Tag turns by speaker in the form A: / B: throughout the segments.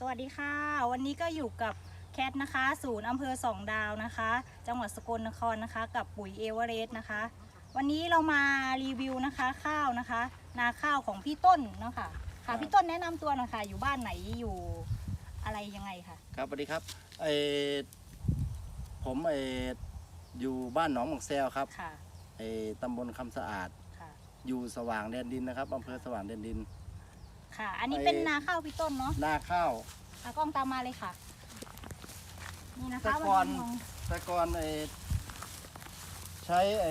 A: สวัสดีค่ะ วันนี้ก็อยู่กับแคทนะคะ ศูนย์อำเภอสองดาวนะคะ จังหวัดสกลนครนะคะ กับปุ๋ยเอเวอเรสต์นะคะ วันนี้เรามารีวิวนะคะข้าวนะคะ นาข้าวของพี่ต้นเนาะค่ะค่ะพี่ต้นแนะนำตัวหน่อยค่ะ อยู่บ้านไหนอยู่อะไรยังไงคะ
B: ครับสวัสดีครับไอผมไออยู่บ้านหนองหมองแซวครับ
A: ค่ะ
B: ไอตำบลคำสะอาด
A: ค่ะ
B: อยู่สว่างแดนดินนะครับอำเภอสว่างแดนดิน
A: ค่ะ อันนี้
B: ไอ้
A: เป็นนาข้าวพี่ต้นเนาะ
B: หน้าข้าว
A: ตากล้องตามมาเลยค่ะ นี่นะคะ
B: แต่ก่อน
A: วัมอง
B: แต่ก่อนไอใช้ไอ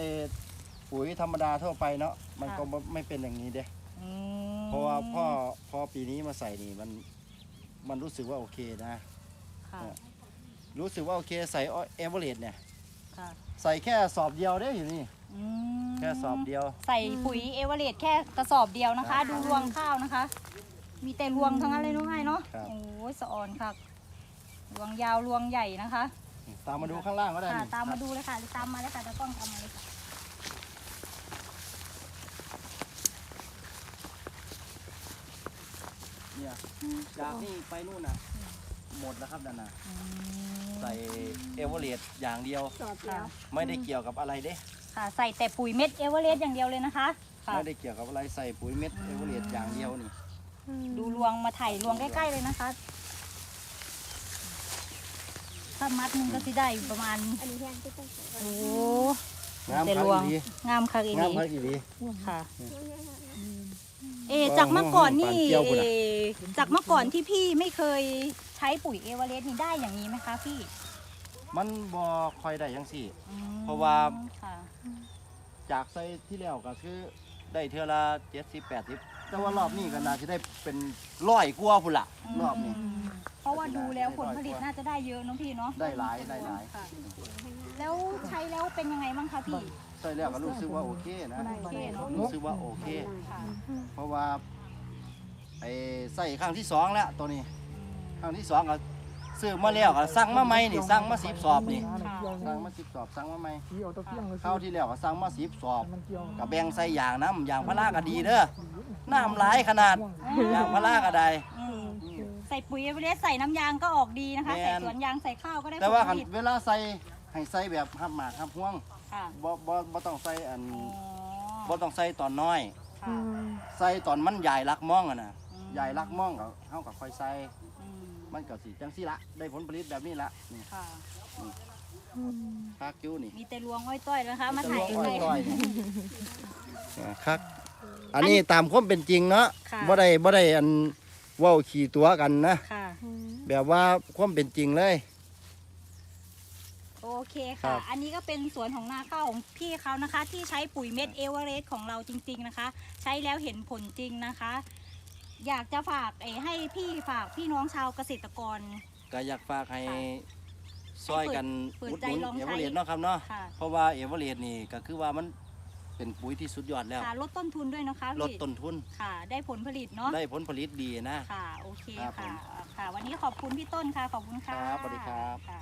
B: ปุ๋ยธรรมดาทั่วไปเนาะมันก็บ่ไม่เป็นอย่างนี้เด้
A: อืม
B: เพราะว่าพ่อพอปีนี้มาใส่นี่มันมันรู้สึกว่าโอเคนะ
A: ค่ะ
B: รู้สึกว่าโอเคใส่เอเวอเรสเนี่ย
A: ค่ะ
B: ใส่แค่สอบเดียวได้อยู่นี่
A: อืม
B: แค่สอบเดียว
A: ใส่ปุ๋ยเอเวอเรสต์แค่กระสอบเดียวนะคะ ดูรวงข้าวนะคะ มีแต่รวงทั้งนั้นเลยน้องไห้เนาะ
B: ครับ
A: โอ้ยสะออนค่ะรวงยาวรวงใหญ่นะคะ
B: ตามมาดูข้างล่างก็ได้
A: ค่ะ
B: นี่
A: ตาม
B: ค
A: มา
B: รับ
A: ดูเลยค่ะตามมาเลยค่ะตากล้องตามมาเลยค่ะ
B: เนี่ยจากนี่ไปนู่นน่ะ หมดแล้วครับนั่นน่ะ
A: อืม
B: ใส่เอเวอเรสต์อย่างเดียว
A: ค่ะ
B: ไม่ได้เกี่ยวกับอะไรเด้
A: ค่ะ ใส่แต่ปุ๋ยเม็ดเอเวอเรสต์อย่างเดียวเลยนะคะค่ะ
B: ไม่ได้เกี่ยวกับอะไรใส่ปุ๋ยเม็ดเอเวอเรสต์อย่างเดียวนี่
A: ดูรวงมาไถ่รวงใกล้ๆเลยนะคะ ถ้ามัดหนึงก็สิได้อยู่ประมาณ
C: อันนี้แห้งที่ต้องใส่
A: โอ้
B: งาม
A: แต่
B: พัก
A: รวง
B: อีดี
A: งามค่ะอี
B: งาม
A: นี้
B: พักอีดี
A: ค่ะ
C: แห้ง
A: เอะจากเมื่อก่อนนี่
B: ปานเกี้ยวพุ่นน่ะ
A: เอ่อจากเมื่อก่อนที่พี่ไม่เคย ใช้ปุ๋ยเอเวอเรสต์นี่ได้อย่างนี้ไหมคะพี่
B: มันบ่คอยได้ยังสี่
A: อืม
B: เพราะว่า
A: ค่ะ
B: จากใส่ที่แล้วก็คือได้เท่าละเจ็ดสิบแปดสิบแต่ว่ารอบนี้ก็น่าจะได้เป็นร้อยกว่าพุ่นละรอบนี้
A: มเพราะว่าดูแล้วผลผลิตน่าจะได้เยอะเน้องพี่เนาะ
B: ได้หลายได้หลาย
A: ค่ะแล้วใช้แล้วเป็นยังไงบ้างคะพี่
B: ใส่แล้วก็รู้สึกว่าโอเคนะ
A: โอเคเนอะ
B: รู้สึกว่าโอเค
A: ค่ะ
B: เพราะว่าไอ้ใส่ครั้งที่สองแล้วตัวนี้ ครั้งที่สองก็ซื้อมาแล้วก็สั่งมาใหม่นี่สั่งมาสิบสอบนี่
A: ค่ะ
B: สั่งมาสิบสอบสั่งมาใหม่
D: ขี่ออกตะเกียงเลย
B: ข้าวที่แล้วก็สั่งมาสิบสอบ
D: มันเกี่ยว
B: ก็แบ่งใส่อย่างน้ำอย่างพะลาก็ดีเด้อน้ำหลายขนาดอย่างพะลาก็ได้
A: อืมใส่ปุ๋ยเอเวอเรสต์ใส่น้ำยางก็ออกดีนะคะ
B: แม่น
A: ใส่สวนยางใส่ข้าวก็ได้
B: แต่ว่า
A: ผลผ
B: คัน
A: ลิต
B: เวลาใส่ให้ใส่แบบหับหมากหับห่วง
A: ค่ะ
B: บ่บ่บ่ต้องใส่อัน
A: อ๋อ
B: บ่ต้องใส่ตอนน้อย
A: ค่ะ
B: ใส่ตอนมันใหญ่รักมองอะนะ
A: อืม
B: ใหญ่รักมองก็เฮาก็ค่อยใส่
A: อื ม
B: มันก็สิจังซี่ละได้ผลผลิตแบบนี้ละนี่
A: ค่ะ
B: คากิ้วนี่
A: มีแต่รวงอ้อยต้อยนะคะ มาถ่าย
B: จะ
A: ใก
B: ล
A: ล้
B: งอ้อยๆนี่ครับอันนี้ตามความเป็นจริงเนาะ
A: ค่ะ
B: บ่ได้บ่ได้อันเว้าขี่ตัวกันนะ
A: ค่ะ
B: แบบว่าความเป็นจริงเลย
A: โอเค
B: ครั
A: ค่ะ
B: บ
A: อันนี้ก็เป็นสวนของนาข้าวของพี่เขานะคะ ที่ใช้ปุ๋ยเม็ดเอเวอเรสต์ของเราจริง ๆนะคะ ใช้แล้วเห็นผลจริงนะคะ อยากจะฝากเออให้พี่ฝากพี่น้องชาวเกษตรกร
B: ก็อยากฝากให้
A: ค่ะ
B: ซอยกัน
A: เปิด
B: อุด
A: ใจ
B: หนุน
A: ลอง
B: เอ
A: ใช้
B: เวอเรสต์เนาะครับเนาะ
A: ค่ะ
B: เพราะว่าเอเวอเรสต์นี่ก็คือว่ามันเป็นปุ๋ยที่สุดยอดแล้ว
A: ค่ะลดต้นทุนด้วยนะคะ
B: ลด
A: พี่
B: ต้นทุน
A: ค่ะ ได้ผลผลิตเนาะ
B: ได้ผลผลิตดีนะ
A: ค่ะ โอเค
B: ครับผม
A: ค่ะค่ะ วันนี้ขอบคุณพี่ต้นค่ะ ขอบคุณค่ะ
B: ครับสวัสดีครับ
A: ค่ะ